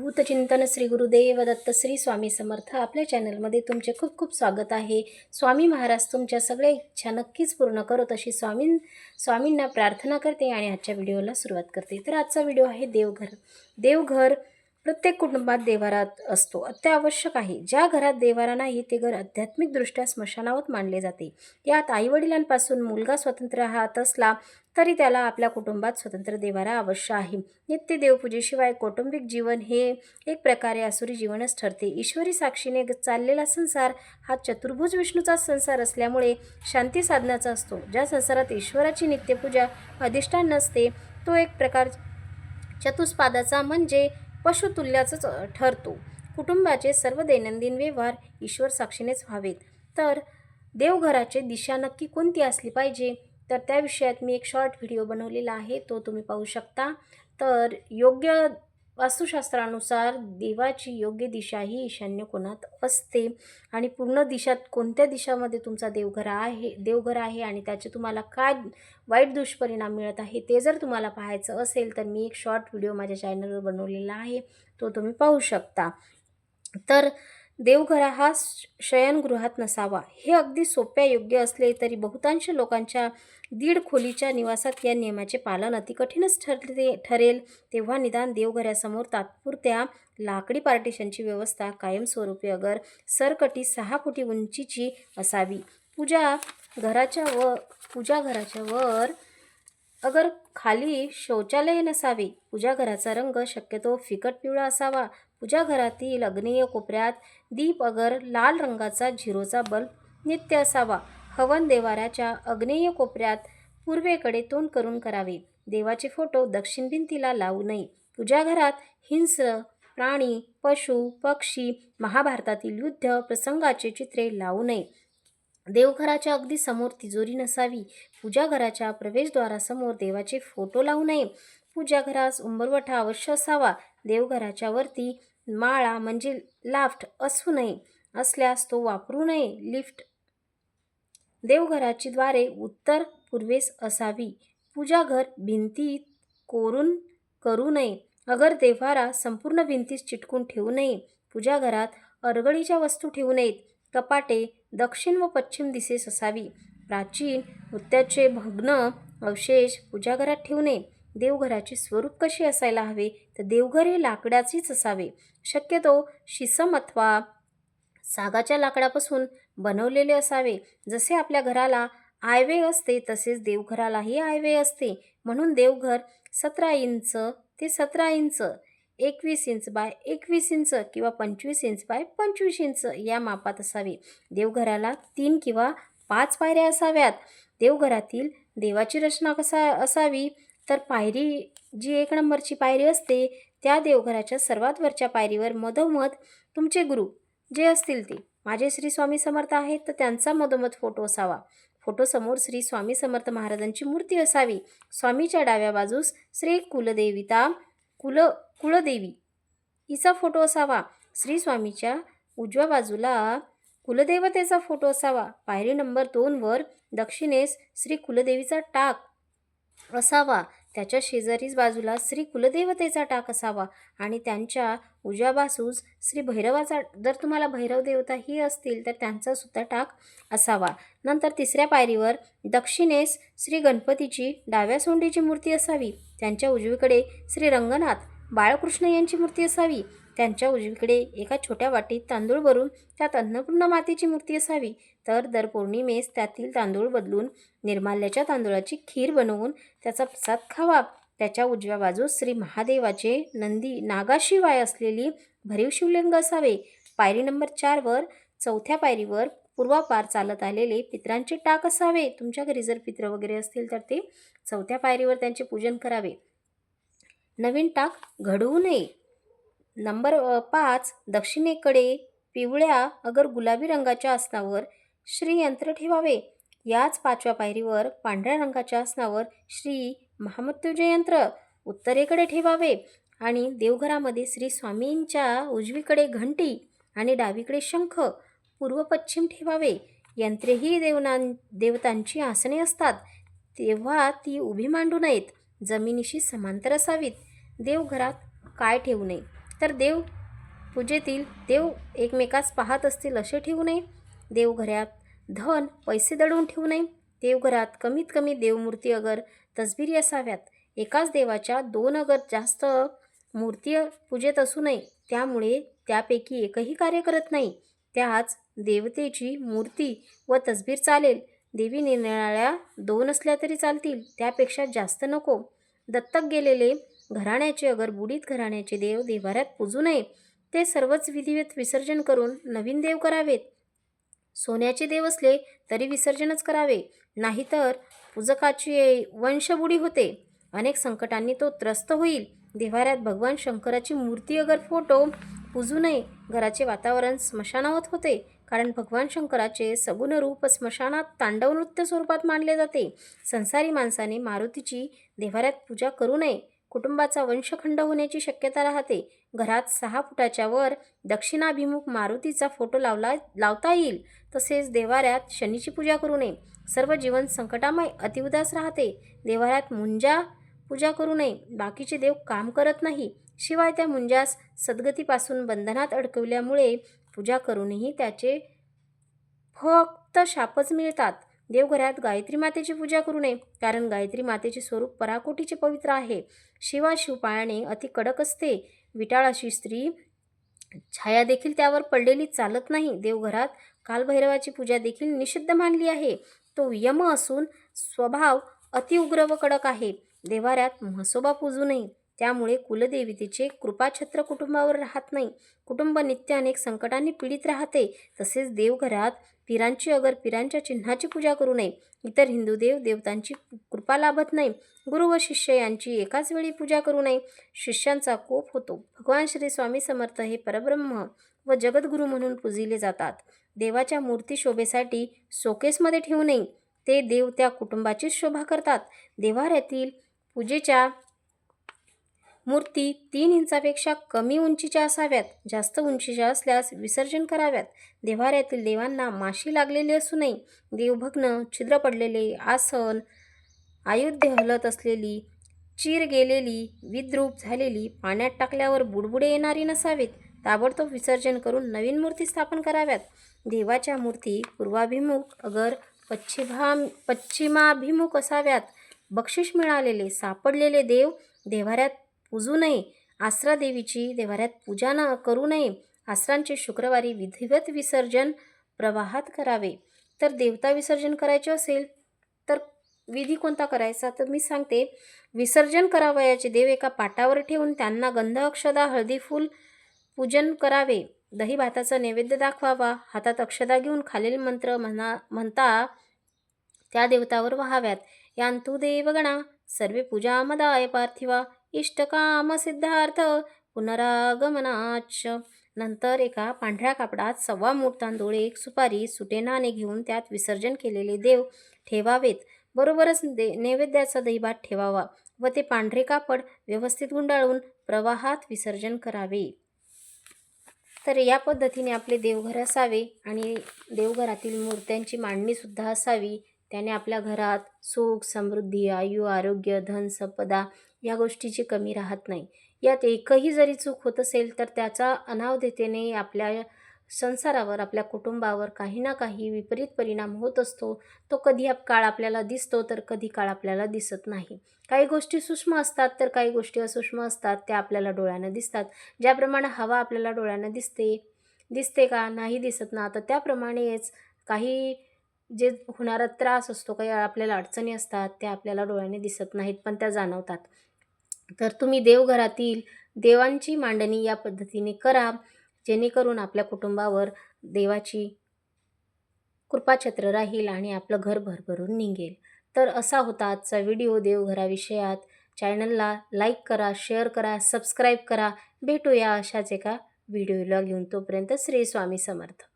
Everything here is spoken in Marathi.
भूतचिंतन श्री गुरुदेव दत्त श्री स्वामी समर्थ आपल्या चॅनलमध्ये तुमचे खूप खूप स्वागत आहे. स्वामी महाराज तुमच्या सगळ्या इच्छा नक्कीच पूर्ण करत अशी स्वामीं स्वामींना प्रार्थना करते आणि आजच्या व्हिडिओला सुरुवात करते. तर आजचा व्हिडिओ आहे देवघर. देवघर प्रत्येक कुटुंबात देवारात असतो. अत्यावश्यक आहे. ज्या घरात देवारा नाही ते घर आध्यात्मिकदृष्ट्या स्मशानावत मानले जाते. यात आईवडिलांपासून मुलगा स्वतंत्र राहत असला तरी त्याला आपल्या कुटुंबात स्वतंत्र देवारा अवश्य आहे. नित्य देवपूजेशिवाय कौटुंबिक जीवन हे एक प्रकारे असुरी जीवनच ठरते. ईश्वरी साक्षीने ग- चाललेला संसार हा चतुर्भुज विष्णूचा संसार असल्यामुळे शांती साधनाचा असतो. ज्या संसारात ईश्वराची नित्यपूजा अधिष्ठान नसते तो एक प्रकार चतुष्पादाचा म्हणजे पशुतुल्याचंच ठरतो. कुटुंबाचे सर्व दैनंदिन व्यवहार ईश्वर साक्षीनेच व्हावेत. तर देवघराची दिशा नक्की कोणती असली पाहिजे? तर त्या विषयात मी एक शॉर्ट व्हिडिओ बनवलेला आहे. तो तुम्ही पाहू शकता. तर योग्य वास्तुशास्त्रानुसार देवाची योग्य दिशा ही ईशान्य कोणात असते. आणि पूर्ण दिशात कोणत्या दिशामध्ये तुमचा देवघर आहे देवघर आहे आणि त्याचे तुम्हाला काय वाईट दुष्परिणाम मिळत आहे ते जर तुम्हाला पाहायचं असेल तर मी एक शॉर्ट व्हिडिओ माझ्या चॅनलवर बनवलेला आहे. तो तुम्ही पाहू शकता. तर देवघरा हा श- शयनगृहात नसावा. हे अगदी सोप्या योग्य असले तरी बहुतांश लोकांच्या दीड खोलीच्या निवासात या नियमाचे पालन अति कठीणच ठरले ठरेल. तेव्हा निदान देवघरासमोर तात्पुरत्या लाकडी पार्टिशनची व्यवस्था कायमस्वरूपी अगर सरकटी सहा फुटी उंचीची असावी. पूजा घराच्या व पूजा घराच्या वर अगर खाली शौचालय नसावे पूजाघराचा रंग शक्यतो फिकट पिवळा असावा. पूजा घरातील अग्नेय कोपऱ्यात दीप अगर लाल रंगाचा झिरोचा बल्ब नित्य असावा. हवन देवाऱ्याच्या अग्नेय कोपऱ्यात पूर्वेकडे तोंड करून करावे. देवाचे फोटो दक्षिण भिंतीला लावू नये. पूजा घरात हिंस्र प्राणी पशु पक्षी महाभारतातील युद्ध प्रसंगाचे चित्रे लावू नये. देवघराच्या अगदी समोर तिजोरी नसावी. पूजा घराच्या प्रवेशद्वारासमोर देवाचे फोटो लावू नये. पूजा घरास उंबरवठा अवश्य असावा. देवघराच्या वरती माळा म्हणजे लाफ्ट असू नये असल्यास तो वापरू नये. लिफ्ट देवघराची द्वारे उत्तर पूर्वेस असावी. पूजा घर भिंतीत कोरून करू नये. अगर देव्हारा संपूर्ण भिंतीस चिटकून ठेवू नये. पूजा घरात अरगळीच्या वस्तू ठेवू नयेत. कपाटे दक्षिण व पश्चिम दिशेस असावी. प्राचीन नृत्याचे भग्न अवशेष पूजाघरात ठेवू नये. देवघराचे स्वरूप कसे असायला हवे? तर देवघर हे लाकडाचेच असावे. शक्यतो शिसम अथवा सागाच्या लाकडापासून बनवलेले असावे. जसे आपल्या घराला आयवे असते तसेच देवघरालाही आयवे असते. म्हणून देवघर सतरा इंच ते सतरा इंच एकवीस इंच बाय एकवीस इंच किंवा पंचवीस इंच बाय पंचवीस इंच या मापात असावे. देवघराला तीन किंवा पाच पायऱ्या असाव्यात. देवघरातील देवाची रचना कसा असावी? तर पायरी जी एक नंबरची पायरी असते त्या देवघराच्या सर्वात वरच्या पायरीवर मधोमध तुमचे गुरु जे असतील ते. माझे श्री स्वामी समर्थ आहेत तर त्यांचा मधोमध फोटो असावा. फोटोसमोर श्री स्वामी समर्थ महाराजांची मूर्ती असावी. स्वामीच्या डाव्या बाजूस श्री कुलदेविता कुल कुलदेवी हिचा फोटो असावा. श्री स्वामीच्या उजव्या बाजूला कुलदेवतेचा फोटो असावा. पायरी नंबर दोनवर दक्षिणेस श्री कुलदेवीचा टाक असावा. त्याच्या शेजारीच बाजूला श्री कुलदेवतेचा टाक असावा आणि त्यांच्या उजव्या बाजूस श्री भैरवाचा जर तुम्हाला भैरव देवता ही असतील तर त्यांचा सुद्धा टाक असावा. नंतर तिसऱ्या पायरीवर दक्षिणेस श्री गणपतीची डाव्या सोंडीची मूर्ती असावी. त्यांच्या उजवीकडे श्री रंगनाथ बाळकृष्ण यांची मूर्ती असावी. त्यांच्या उजवीकडे एका छोट्या वाटीत तांदूळ भरून त्यात अन्नपूर्णा मातेची मूर्ती असावी. तर दर पौर्णिमेस त्यातील तांदूळ बदलून निर्माल्याच्या तांदूळाची खीर बनवून त्याचा प्रसाद खावा. त्याच्या उजव्या बाजूस श्री महादेवाचे नंदी नागाशिवाय असलेली भरीव शिवलिंग असावे. पायरी नंबर चारवर चौथ्या पायरीवर पूर्वापार चालत आलेले पित्रांचे टाक असावे. तुमच्या घरी जर पित्र वगैरे असतील तर ते चौथ्या पायरीवर त्यांचे पूजन करावे. नवीन टाक घडवू नये. नंबर पाच दक्षिणेकडे पिवळ्या अगर गुलाबी रंगाच्या आसनावर श्रीयंत्र ठेवावे. याच पाचव्या पायरीवर पांढऱ्या रंगाच्या आसनावर श्री महामृत्युजय यंत्र उत्तरेकडे ठेवावे आणि देवघरामध्ये श्री स्वामींच्या उजवीकडे घंटी आणि डावीकडे शंख पूर्व पश्चिम ठेवावे. यंत्रेही देवनां देवतांची आसने असतात. तेव्हा ती उभी मांडू नयेत. जमिनीशी समांतर असावीत. देवघरात काय ठेवू नये? तर देव पूजेतील देव एकमेकास पाहत असतील असे ठेवू नये. देवघरात. धन पैसे दडवून ठेवू नये. देवघरात कमीत कमी देवमूर्ती अगर तसबिरी असाव्यात एकाच देवाच्या दोन अगर जास्त मूर्ती पूजेत असू नये. त्यामुळे त्यापैकी एकही कार्य करत नाही. त्याच देवतेची मूर्ती व तसबीर चालेल. देवी निरनिराळ्या दोन असल्या तरी चालतील. त्यापेक्षा जास्त नको. दत्तक गेलेले घराण्याचे अगर बुडीत घराण्याचे देव देवाऱ्यात पूजू नये. ते सर्वच विधिवत विसर्जन करून नवीन देव करावेत. सोन्याचे देव असले तरी विसर्जनच करावे. नाहीतर पूजकाची वंशबुडी होते. अनेक संकटांनी तो त्रस्त होईल. देवाऱ्यात भगवान शंकराची मूर्ती अगर फोटो पूजू नये घराचे वातावरण स्मशानावत होते. कारण भगवान शंकराचे सगुण रूप स्मशानात तांडव नृत्य स्वरूपात मानले जाते. संसारी माणसाने मारुतीची देवाऱ्यात पूजा करू नये. कुटुंबाचा वंशखंड होण्याची शक्यता राहते. घरात सहा फुटाच्या वर दक्षिणाभिमुख मारुतीचा फोटो लावला लावता येईल. तसेच देवाऱ्यात शनीची पूजा करू नये. सर्व जीवन संकटामय अतिउदास राहते. देवाऱ्यात मुंजा पूजा करू नये. बाकीचे देव काम करत नाही. शिवाय त्या मुंजास सद्गतीपासून बंधनात अडकवल्यामुळे पूजा करूनही त्याचे फक्त शापच मिळतात. देवघरात गायत्री मातेची पूजा करू नये कारण गायत्री मातेचे स्वरूप पराकोटीचे पवित्र आहे. शिवा पाळणे अति कडक असते. विटाळ अशी स्त्री छाया देखील त्यावर पडलेली चालत नाही. देवघरात कालभैरवाची पूजा देखील निषिद्ध मानली आहे. तो यम असून स्वभाव अतिउग्र व कडक आहे. देवाऱ्यात म्हसोबा पूजू नये. त्यामुळे कुलदेवतेचे कृपाछत्र कुटुंबावर राहत नाही. कुटुंब नित्य अनेक संकटांनी पीडित राहते. तसेच देवघरात पिरांची अगर पिरांच्या चिन्हाची पूजा करू नये इतर हिंदू देव देवतांची कृपा लाभत नाही गुरु व शिष्य यांची एकाच वेळी पूजा करू नये शिष्यांचा कोप होतो. भगवान श्री स्वामी समर्थ हे परब्रह्म व जगद्गुरू म्हणून पूजिले जातात. देवाच्या मूर्ती शोभेसाठी शोकेसमध्ये ठेवू नये. ते देव त्या कुटुंबाचीच शोभा करतात. देवाऱ्यातील पूजेच्या मूर्ती तीन इंचापेक्षा कमी उंचीच्या असाव्यात जास्त उंचीच्या असल्यास विसर्जन कराव्यात. देवाऱ्यातील देवांना माशी लागलेली असू नये देवभग्न छिद्र पडलेले आसन आयुध्य हलत असलेली चीर गेलेली विद्रूप झालेली पाण्यात टाकल्यावर बुडबुडे येणारी नसावीत. ताबडतोब विसर्जन करून नवीन मूर्ती स्थापन कराव्यात. देवाच्या मूर्ती पूर्वाभिमुख अगर पश्चिमा पश्चिमाभिमुख असाव्यात. बक्षीस मिळालेले सापडलेले देव देवाऱ्यात पूजू नये. आसरा देवीची देवाऱ्यात पूजा न करू नये. आसरांचे शुक्रवारी विधिवत विसर्जन प्रवाहात करावे. तर देवता विसर्जन करायचे असेल तर विधी कोणता करायचा? तर मी सांगते. विसर्जन करावयाचे देव एका पाटावर ठेवून त्यांना गंध अक्षदा हळदी फूल पूजन करावे. दही भाताचा नैवेद्य दाखवावा. हातात अक्षदा घेऊन खालील मंत्र म्हणा म्हणता त्या देवतावर व्हाव्यात. यांतु देवगणा. सर्वे पूजा मदाय पार्थिवा. इष्टकाम सिद्धार्थ पुनरागमनाच नंतर एका पांढऱ्या कापडात सव्वा मूठ तांदूळ एक सुपारी सुटे नाणे घेऊन त्यात विसर्जन केलेले देव ठेवावेत. बरोबरच दे नैवेद्याचा दहीभात ठेवावा व ते पांढरे कापड व्यवस्थित गुंडाळून प्रवाहात विसर्जन करावे. तर या पद्धतीने आपले देवघर असावे आणि देवघरातील मूर्त्यांची मांडणीसुद्धा असावी. त्याने आपल्या घरात सुख समृद्धी आयु आरोग्य धन संपदा या गोष्टीची कमी राहत नाही. यात एकही जरी चूक होत असेल तर त्याचा अनावधतेने आपल्या संसारावर आपल्या कुटुंबावर काही ना काही विपरीत परिणाम होत असतो. तो कधी आप काळ आपल्याला दिसतो तर कधी काळ आपल्याला दिसत नाही. काही गोष्टी सूक्ष्म असतात तर काही गोष्टी असूक्ष्म असतात त्या आपल्याला डोळ्यानं दिसतात. ज्याप्रमाणे हवा आपल्याला डोळ्यानं दिसते दिसते का नाही दिसत ना तर त्याप्रमाणेच काही जे होणारा त्रास असतो काही आपल्याला अडचणी असतात त्या आपल्याला डोळ्याने दिसत नाहीत पण त्या जाणवतात. तर तुम्ही देवघरातील देवांची मांडणी या पद्धतीने करा जेणेकरून आपल्या कुटुंबावर देवाची कृपाछत्र राहील आणि आपलं घर भरभरून निघेल. तर असा होता आजचा व्हिडिओ देवघराविषयात. चॅनलला लाईक करा शेअर करा सबस्क्राईब करा. भेटूया अशाच एका व्हिडिओला घेऊन तोपर्यंत श्री स्वामी समर्थ.